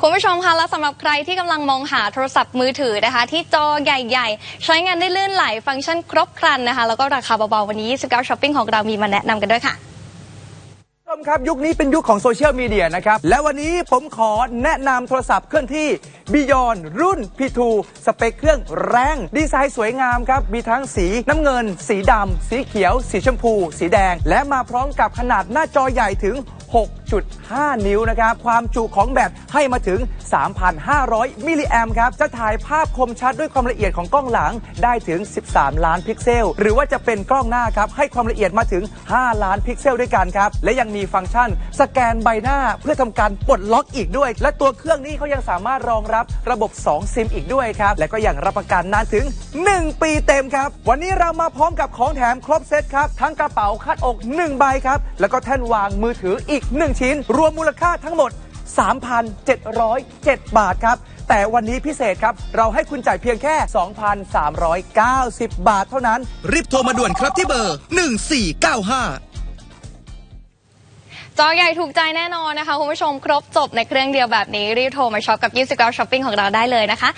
คุณผู้ชมคะและสำหรับใครที่กำลังมองหาโทรศัพท์มือถือนะคะ ที่จอใหญ่ๆ ใช้งานได้ลื่นไหลฟังก์ชันครบครันนะคะ แล้วก็ราคาเบาๆ วันนี้29ช้อปปิ้งของเรามีมาแนะนำกันด้วยค่ะผู้ชมครับยุคนี้เป็นยุคของโซเชียลมีเดียนะครับ และวันนี้ผมขอแนะนำโทรศัพท์เคลื่อนที่ Beyond รุ่น P2 สเปคเครื่องแรง ดีไซน์สวยงามครับ มีทั้งสีน้ำเงิน สีดำสีเขียว สีชมพู สีแดง และมาพร้อมกับขนาดหน้าจอใหญ่ถึง 6.5นิ้วนะครับ ความจุของแบตให้มาถึง 3,500 มิลลิแอมครับ จะถ่ายภาพคมชัดด้วยความละเอียดของกล้องหลังได้ถึง 13 ล้านพิกเซล หรือว่าจะเป็นกล้องหน้าครับ ให้ความละเอียดมาถึง 5 ล้านพิกเซลด้วยกันครับ และยังมีฟังก์ชัน สแกนใบหน้าเพื่อทำการปลดล็อกอีกด้วย และตัวเครื่องนี้เขายังสามารถรองรับระบบ 2 ซิมอีกด้วยครับ และก็ยังรับประกันนานถึง 1 ปีเต็มครับ วันนี้เรามาพร้อมกับของแถมครบเซตครับ ทั้งกระเป๋าคาดอก 1 ใบครับ แล้วก็แท่นวางมือถืออีก 1ชิ้นรวมมูลค่าทั้งหมด 3,707 บาทครับ แต่วันนี้พิเศษครับ เราให้คุณจ่ายเพียงแค่ 2,390 บาทเท่านั้น รีบโทรมาด่วนครับที่เบอร์ 1495จอใหญ่ถูกใจแน่นอนนะคะ คุณผู้ชมครบจบในเครื่องเดียวแบบนี้ รีบโทรมาช็อปกับ 29ช้อปปิ้งของเราได้เลยนะคะ